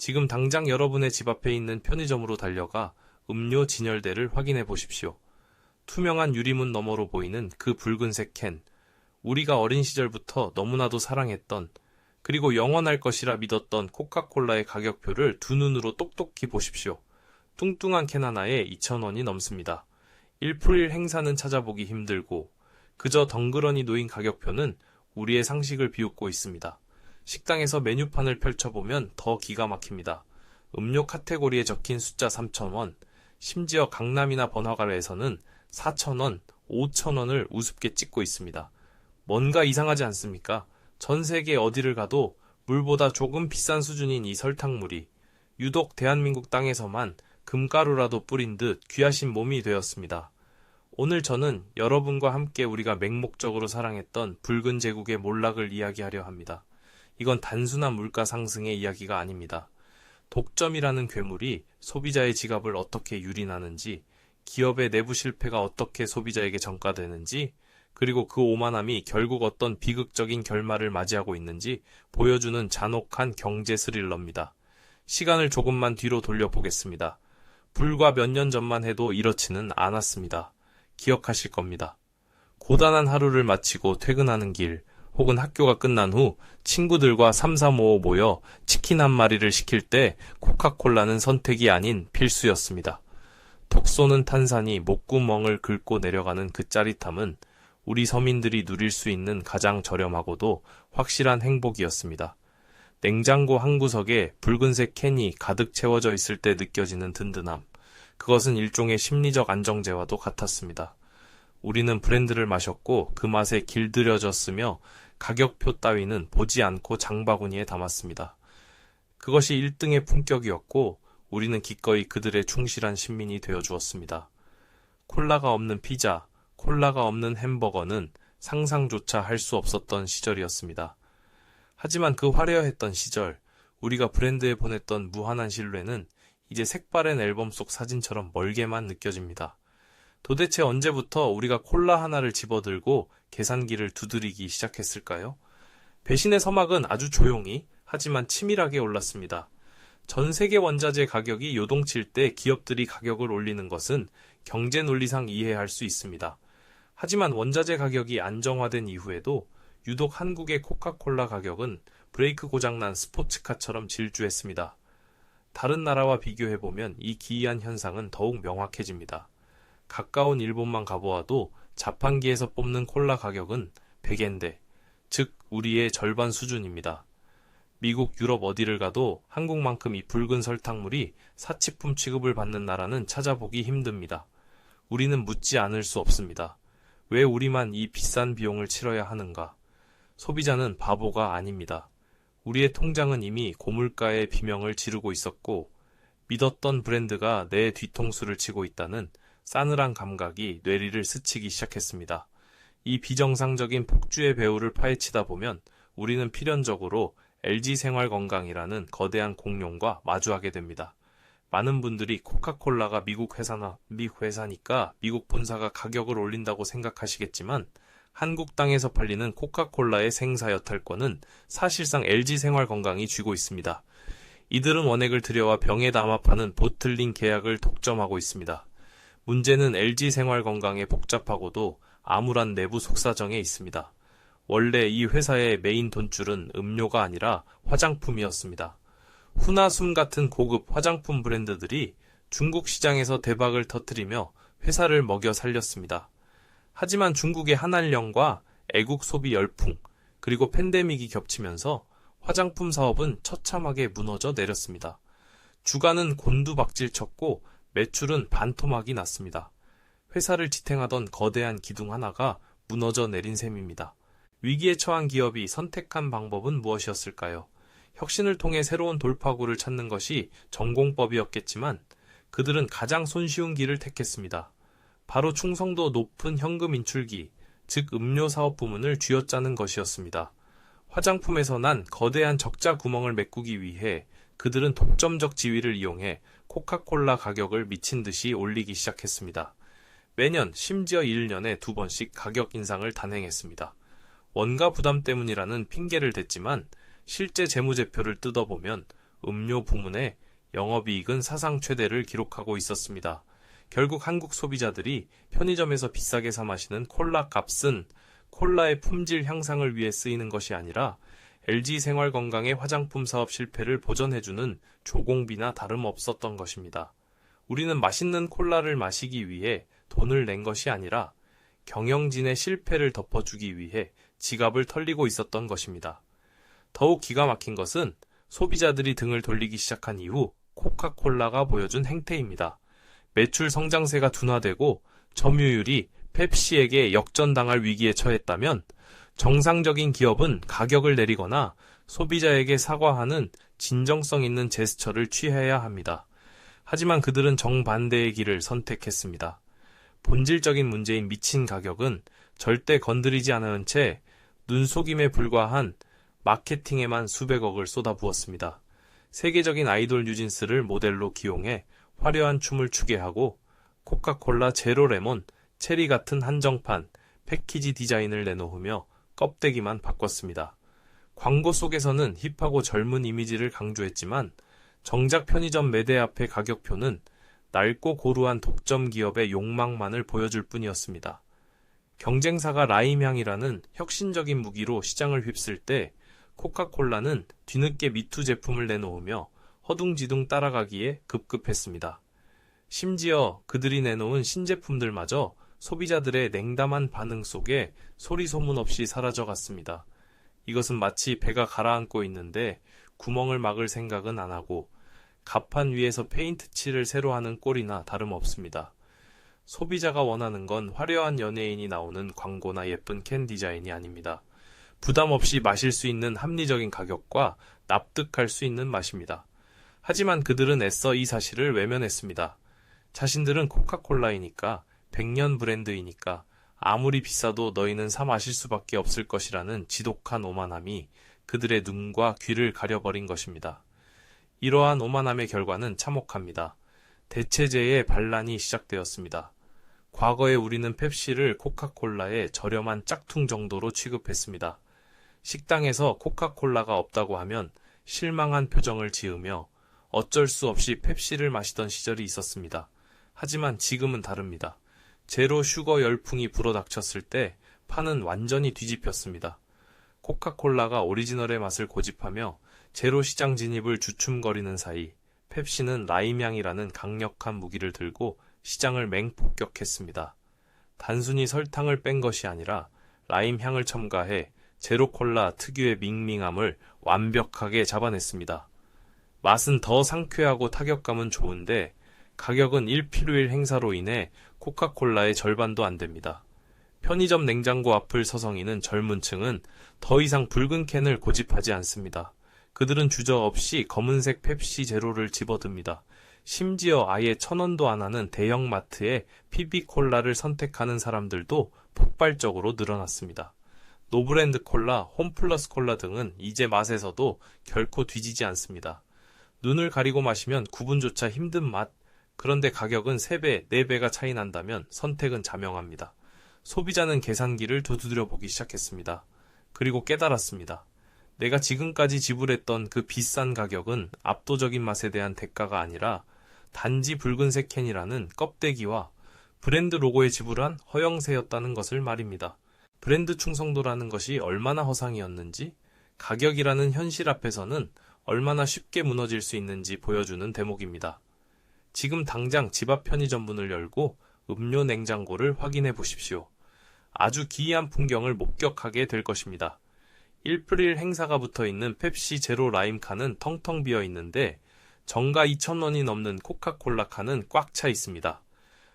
지금 당장 여러분의 집 앞에 있는 편의점으로 달려가 음료 진열대를 확인해 보십시오. 투명한 유리문 너머로 보이는 그 붉은색 캔. 우리가 어린 시절부터 너무나도 사랑했던 그리고 영원할 것이라 믿었던 코카콜라의 가격표를 두 눈으로 똑똑히 보십시오. 뚱뚱한 캔 하나에 2,000원이 넘습니다. 1풀1 행사는 찾아보기 힘들고 그저 덩그러니 놓인 가격표는 우리의 상식을 비웃고 있습니다. 식당에서 메뉴판을 펼쳐보면 더 기가 막힙니다. 음료 카테고리에 적힌 숫자 3,000원, 심지어 강남이나 번화가에서는 4,000원, 5,000원을 우습게 찍고 있습니다. 뭔가 이상하지 않습니까? 전 세계 어디를 가도 물보다 조금 비싼 수준인 이 설탕물이 유독 대한민국 땅에서만 금가루라도 뿌린 듯 귀하신 몸이 되었습니다. 오늘 저는 여러분과 함께 우리가 맹목적으로 사랑했던 붉은 제국의 몰락을 이야기하려 합니다. 이건 단순한 물가 상승의 이야기가 아닙니다. 독점이라는 괴물이 소비자의 지갑을 어떻게 유린하는지, 기업의 내부 실패가 어떻게 소비자에게 전가되는지, 그리고 그 오만함이 결국 어떤 비극적인 결말을 맞이하고 있는지 보여주는 잔혹한 경제 스릴러입니다. 시간을 조금만 뒤로 돌려보겠습니다. 불과 몇 년 전만 해도 이렇지는 않았습니다. 기억하실 겁니다. 고단한 하루를 마치고 퇴근하는 길, 혹은 학교가 끝난 후 친구들과 335 모여 치킨 한 마리를 시킬 때 코카콜라는 선택이 아닌 필수였습니다. 톡 쏘는 탄산이 목구멍을 긁고 내려가는 그 짜릿함은 우리 서민들이 누릴 수 있는 가장 저렴하고도 확실한 행복이었습니다. 냉장고 한 구석에 붉은색 캔이 가득 채워져 있을 때 느껴지는 든든함. 그것은 일종의 심리적 안정제와도 같았습니다. 우리는 브랜드를 마셨고 그 맛에 길들여졌으며 가격표 따위는 보지 않고 장바구니에 담았습니다. 그것이 1등의 품격이었고 우리는 기꺼이 그들의 충실한 신민이 되어 주었습니다. 콜라가 없는 피자, 콜라가 없는 햄버거는 상상조차 할 수 없었던 시절이었습니다. 하지만 그 화려했던 시절, 우리가 브랜드에 보냈던 무한한 신뢰는 이제 색바랜 앨범 속 사진처럼 멀게만 느껴집니다. 도대체 언제부터 우리가 콜라 하나를 집어들고 계산기를 두드리기 시작했을까요? 배신의 서막은 아주 조용히 하지만 치밀하게 올랐습니다. 전 세계 원자재 가격이 요동칠 때 기업들이 가격을 올리는 것은 경제 논리상 이해할 수 있습니다. 하지만 원자재 가격이 안정화된 이후에도 유독 한국의 코카콜라 가격은 브레이크 고장난 스포츠카처럼 질주했습니다. 다른 나라와 비교해보면 이 기이한 현상은 더욱 명확해집니다. 가까운 일본만 가보아도 자판기에서 뽑는 콜라 가격은 100엔대, 즉 우리의 절반 수준입니다. 미국, 유럽 어디를 가도 한국만큼 이 붉은 설탕물이 사치품 취급을 받는 나라는 찾아보기 힘듭니다. 우리는 묻지 않을 수 없습니다. 왜 우리만 이 비싼 비용을 치러야 하는가? 소비자는 바보가 아닙니다. 우리의 통장은 이미 고물가의 비명을 지르고 있었고 믿었던 브랜드가 내 뒤통수를 치고 있다는 싸늘한 감각이 뇌리를 스치기 시작했습니다. 이 비정상적인 폭주의 배후를 파헤치다 보면 우리는 필연적으로 LG 생활 건강이라는 거대한 공룡과 마주하게 됩니다. 많은 분들이 코카콜라가 미국 회사나 미국 회사니까 미국 본사가 가격을 올린다고 생각하시겠지만 한국 땅에서 팔리는 코카콜라의 생사 여탈권은 사실상 LG 생활 건강이 쥐고 있습니다. 이들은 원액을 들여와 병에 담아 파는 보틀링 계약을 독점하고 있습니다. 문제는 LG 생활건강의 복잡하고도 암울한 내부 속사정에 있습니다. 원래 이 회사의 메인 돈줄은 음료가 아니라 화장품이었습니다. 후나숨 같은 고급 화장품 브랜드들이 중국 시장에서 대박을 터뜨리며 회사를 먹여 살렸습니다. 하지만 중국의 한알령과 애국 소비 열풍, 그리고 팬데믹이 겹치면서 화장품 사업은 처참하게 무너져 내렸습니다. 주가는 곤두박질 쳤고 매출은 반토막이 났습니다. 회사를 지탱하던 거대한 기둥 하나가 무너져 내린 셈입니다. 위기에 처한 기업이 선택한 방법은 무엇이었을까요? 혁신을 통해 새로운 돌파구를 찾는 것이 전공법이었겠지만 그들은 가장 손쉬운 길을 택했습니다. 바로 충성도 높은 현금 인출기, 즉 음료 사업 부문을 쥐어짜는 것이었습니다. 화장품에서 난 거대한 적자 구멍을 메꾸기 위해 그들은 독점적 지위를 이용해 코카콜라 가격을 미친 듯이 올리기 시작했습니다. 매년 심지어 1년에 두 번씩 가격 인상을 단행했습니다. 원가 부담 때문이라는 핑계를 댔지만 실제 재무제표를 뜯어보면 음료 부문의 영업이익은 사상 최대를 기록하고 있었습니다. 결국 한국 소비자들이 편의점에서 비싸게 사 마시는 콜라 값은 콜라의 품질 향상을 위해 쓰이는 것이 아니라 LG 생활 건강의 화장품 사업 실패를 보전해주는 조공비나 다름없었던 것입니다. 우리는 맛있는 콜라를 마시기 위해 돈을 낸 것이 아니라 경영진의 실패를 덮어주기 위해 지갑을 털리고 있었던 것입니다. 더욱 기가 막힌 것은 소비자들이 등을 돌리기 시작한 이후 코카콜라가 보여준 행태입니다. 매출 성장세가 둔화되고 점유율이 펩시에게 역전당할 위기에 처했다면 정상적인 기업은 가격을 내리거나 소비자에게 사과하는 진정성 있는 제스처를 취해야 합니다. 하지만 그들은 정반대의 길을 선택했습니다. 본질적인 문제인 미친 가격은 절대 건드리지 않은 채 눈속임에 불과한 마케팅에만 수백억을 쏟아부었습니다. 세계적인 아이돌 뉴진스를 모델로 기용해 화려한 춤을 추게 하고 코카콜라 제로 레몬, 체리 같은 한정판, 패키지 디자인을 내놓으며 껍데기만 바꿨습니다. 광고 속에서는 힙하고 젊은 이미지를 강조했지만 정작 편의점 매대 앞의 가격표는 낡고 고루한 독점 기업의 욕망만을 보여줄 뿐이었습니다. 경쟁사가 라임향이라는 혁신적인 무기로 시장을 휩쓸 때 코카콜라는 뒤늦게 미투 제품을 내놓으며 허둥지둥 따라가기에 급급했습니다. 심지어 그들이 내놓은 신제품들마저 소비자들의 냉담한 반응 속에 소리 소문 없이 사라져갔습니다. 이것은 마치 배가 가라앉고 있는데 구멍을 막을 생각은 안 하고 갑판 위에서 페인트 칠을 새로 하는 꼴이나 다름없습니다. 소비자가 원하는 건 화려한 연예인이 나오는 광고나 예쁜 캔 디자인이 아닙니다. 부담 없이 마실 수 있는 합리적인 가격과 납득할 수 있는 맛입니다. 하지만 그들은 애써 이 사실을 외면했습니다. 자신들은 코카콜라이니까, 백년 브랜드이니까, 아무리 비싸도 너희는 사 마실 수밖에 없을 것이라는 지독한 오만함이 그들의 눈과 귀를 가려버린 것입니다. 이러한 오만함의 결과는 참혹합니다. 대체제의 반란이 시작되었습니다. 과거에 우리는 펩시를 코카콜라의 저렴한 짝퉁 정도로 취급했습니다. 식당에서 코카콜라가 없다고 하면 실망한 표정을 지으며 어쩔 수 없이 펩시를 마시던 시절이 있었습니다. 하지만 지금은 다릅니다. 제로 슈거 열풍이 불어닥쳤을 때 판은 완전히 뒤집혔습니다. 코카콜라가 오리지널의 맛을 고집하며 제로 시장 진입을 주춤거리는 사이 펩시는 라임향이라는 강력한 무기를 들고 시장을 맹폭격했습니다. 단순히 설탕을 뺀 것이 아니라 라임향을 첨가해 제로콜라 특유의 밍밍함을 완벽하게 잡아냈습니다. 맛은 더 상쾌하고 타격감은 좋은데 가격은 1필1 행사로 인해 코카콜라의 절반도 안 됩니다. 편의점 냉장고 앞을 서성이는 젊은 층은 더 이상 붉은 캔을 고집하지 않습니다. 그들은 주저없이 검은색 펩시 제로를 집어듭니다. 심지어 아예 천 원도 안 하는 대형 마트에 피비콜라를 선택하는 사람들도 폭발적으로 늘어났습니다. 노브랜드 콜라, 홈플러스 콜라 등은 이제 맛에서도 결코 뒤지지 않습니다. 눈을 가리고 마시면 구분조차 힘든 맛, 그런데 가격은 3배, 4배가 차이 난다면 선택은 자명합니다. 소비자는 계산기를 두드려 보기 시작했습니다. 그리고 깨달았습니다. 내가 지금까지 지불했던 그 비싼 가격은 압도적인 맛에 대한 대가가 아니라 단지 붉은색 캔이라는 껍데기와 브랜드 로고에 지불한 허영세였다는 것을 말입니다. 브랜드 충성도라는 것이 얼마나 허상이었는지 가격이라는 현실 앞에서는 얼마나 쉽게 무너질 수 있는지 보여주는 대목입니다. 지금 당장 집 앞 편의점 문을 열고 음료 냉장고를 확인해 보십시오. 아주 기이한 풍경을 목격하게 될 것입니다. 1프릴 행사가 붙어 있는 펩시 제로 라임 칸은 텅텅 비어 있는데 정가 2,000원이 넘는 코카콜라 칸은 꽉 차 있습니다.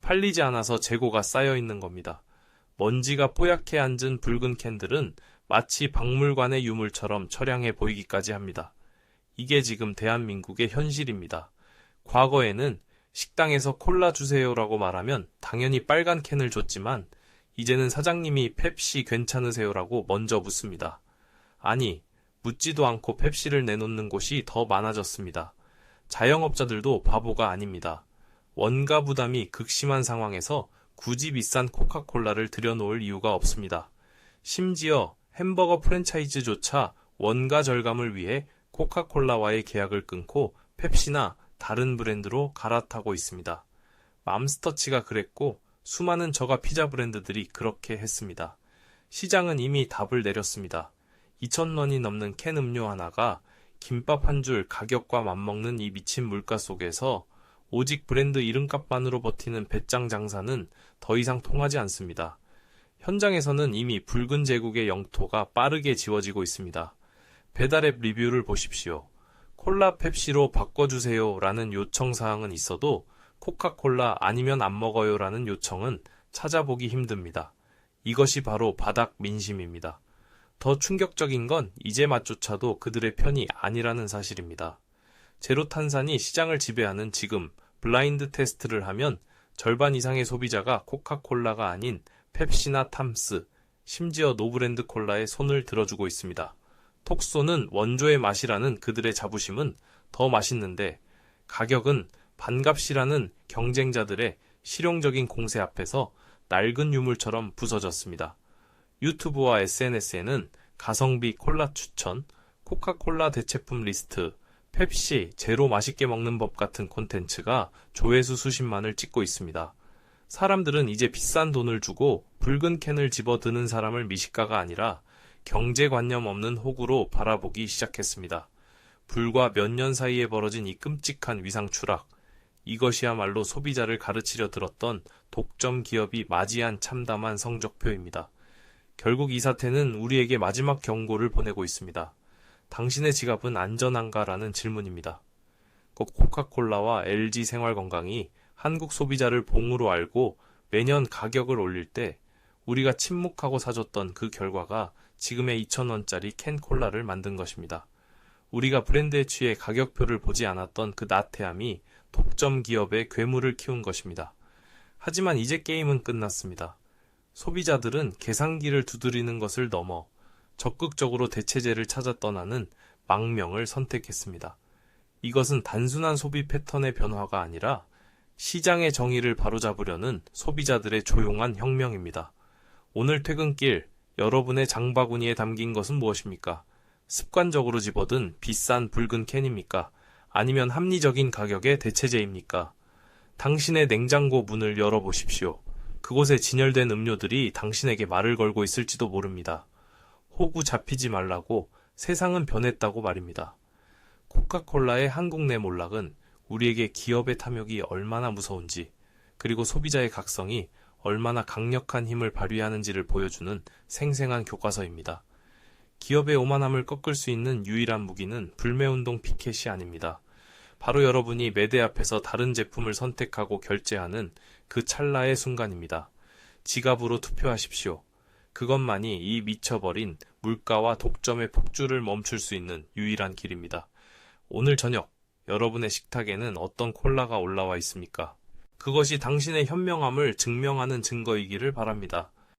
팔리지 않아서 재고가 쌓여 있는 겁니다. 먼지가 뽀얗게 앉은 붉은 캔들은 마치 박물관의 유물처럼 처량해 보이기까지 합니다. 이게 지금 대한민국의 현실입니다. 과거에는 식당에서 콜라 주세요라고 말하면 당연히 빨간 캔을 줬지만 이제는 사장님이 펩시 괜찮으세요라고 먼저 묻습니다. 아니, 묻지도 않고 펩시를 내놓는 곳이 더 많아졌습니다. 자영업자들도 바보가 아닙니다. 원가 부담이 극심한 상황에서 굳이 비싼 코카콜라를 들여놓을 이유가 없습니다. 심지어 햄버거 프랜차이즈조차 원가 절감을 위해 코카콜라와의 계약을 끊고 펩시나 다른 브랜드로 갈아타고 있습니다. 맘스터치가 그랬고 수많은 저가 피자 브랜드들이 그렇게 했습니다. 시장은 이미 답을 내렸습니다. 2,000원이 넘는 캔 음료 하나가 김밥 한 줄 가격과 맞먹는 이 미친 물가 속에서 오직 브랜드 이름값만으로 버티는 배짱 장사는 더 이상 통하지 않습니다. 현장에서는 이미 붉은 제국의 영토가 빠르게 지워지고 있습니다. 배달앱 리뷰를 보십시오. 콜라 펩시로 바꿔주세요 라는 요청 사항은 있어도 코카콜라 아니면 안 먹어요 라는 요청은 찾아보기 힘듭니다. 이것이 바로 바닥 민심입니다. 더 충격적인 건 이제 맛조차도 그들의 편이 아니라는 사실입니다. 제로 탄산이 시장을 지배하는 지금 블라인드 테스트를 하면 절반 이상의 소비자가 코카콜라가 아닌 펩시나 탐스, 심지어 노브랜드 콜라에 손을 들어주고 있습니다. 톡 쏘는 원조의 맛이라는 그들의 자부심은 더 맛있는데 가격은 반값이라는 경쟁자들의 실용적인 공세 앞에서 낡은 유물처럼 부서졌습니다. 유튜브와 SNS에는 가성비 콜라 추천, 코카콜라 대체품 리스트, 펩시, 제로 맛있게 먹는 법 같은 콘텐츠가 조회수 수십만을 찍고 있습니다. 사람들은 이제 비싼 돈을 주고 붉은 캔을 집어 드는 사람을 미식가가 아니라 경제관념 없는 호구로 바라보기 시작했습니다. 불과 몇 년 사이에 벌어진 이 끔찍한 위상 추락, 이것이야말로 소비자를 가르치려 들었던 독점 기업이 맞이한 참담한 성적표입니다. 결국 이 사태는 우리에게 마지막 경고를 보내고 있습니다. 당신의 지갑은 안전한가라는 질문입니다. 꼭 코카콜라와 LG 생활건강이 한국 소비자를 봉으로 알고 매년 가격을 올릴 때 우리가 침묵하고 사줬던 그 결과가 지금의 2,000원짜리 캔 콜라를 만든 것입니다. 우리가 브랜드에 취해 가격표를 보지 않았던 그 나태함이 독점 기업의 괴물을 키운 것입니다. 하지만 이제 게임은 끝났습니다. 소비자들은 계산기를 두드리는 것을 넘어 적극적으로 대체제를 찾아 떠나는 망명을 선택했습니다. 이것은 단순한 소비 패턴의 변화가 아니라 시장의 정의를 바로잡으려는 소비자들의 조용한 혁명입니다. 오늘 퇴근길 여러분의 장바구니에 담긴 것은 무엇입니까? 습관적으로 집어든 비싼 붉은 캔입니까? 아니면 합리적인 가격의 대체제입니까? 당신의 냉장고 문을 열어보십시오. 그곳에 진열된 음료들이 당신에게 말을 걸고 있을지도 모릅니다. 호구 잡히지 말라고 세상은 변했다고 말입니다. 코카콜라의 한국 내 몰락은 우리에게 기업의 탐욕이 얼마나 무서운지, 그리고 소비자의 각성이 얼마나 강력한 힘을 발휘하는지를 보여주는 생생한 교과서입니다. 기업의 오만함을 꺾을 수 있는 유일한 무기는 불매운동 피켓이 아닙니다. 바로 여러분이 매대 앞에서 다른 제품을 선택하고 결제하는 그 찰나의 순간입니다. 지갑으로 투표하십시오. 그것만이 이 미쳐버린 물가와 독점의 폭주를 멈출 수 있는 유일한 길입니다. 오늘 저녁 여러분의 식탁에는 어떤 콜라가 올라와 있습니까? 그것이 당신의 현명함을 증명하는 증거이기를 바랍니다.